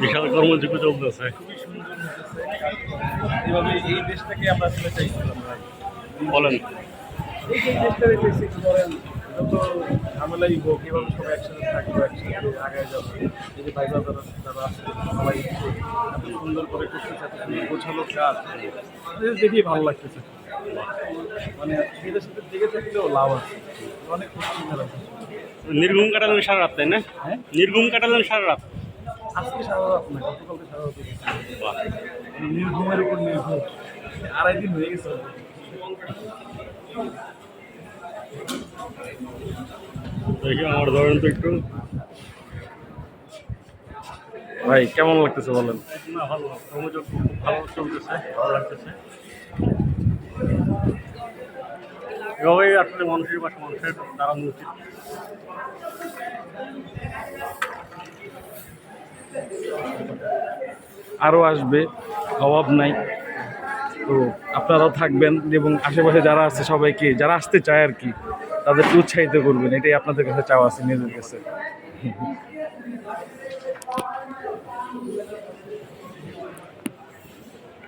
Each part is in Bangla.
বিশাল কর্মযোগ্য চলতেছে এভাবে এই দেশটাকে আমরা আসলে চাইছিলাম বলেন। এই দেশটাকে চাইছি একটু যত ঝামেলাই হোক এভাবে সবাই একসাথে থাকব একসাথে আগে যাব। এই যে ভাই বাবারা যারা আছে সবাই এত সুন্দর করে করতেছে এত সুন্দর গোছালো কাজ। দেখেই ভালো লাগতেছে। মানে এদের সাথে দেখে থাকলেও লাভ আছে। অনেক খুশি আছে। নির্ঘুম কাটালেন সারা রাত তাই না? হ্যাঁ? নির্ঘুম কাটালেন সারা রাত? আজকে সারা রাত না গতকালকে সারা রাত নির্ঘুমের উপর নির্ঘুম আড়াই দিন হয়ে গেছে। দেখি আমার ধরেন তো একটু। ভাই কেমন লাগতেছে বলেন? না ভালো কর্মযোগ্য খুব ভালো চলতেছে ভালো লাগতেছে। এভাবেই আসলে মানুষের পাশে মানুষের দাঁড়ানো উচিত। আরও আসবে অভাব নাই। তো আপনারাও থাকবেন এবং আশেপাশে যারা আছে সবাইকে যারা আসতে চায় আর কি তাদেরকে উৎসাহিত করবেন এটাই আপনাদের কাছে চাওয়া আছে নিজের কাছে।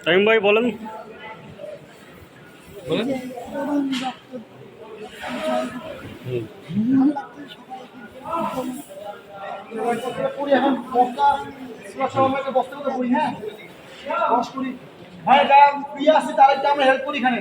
টাইম ভাই বলেন। বলেন। হ্যাঁ ভাই যারা আছে তারা একটু আমরা হেল্প করি এখানে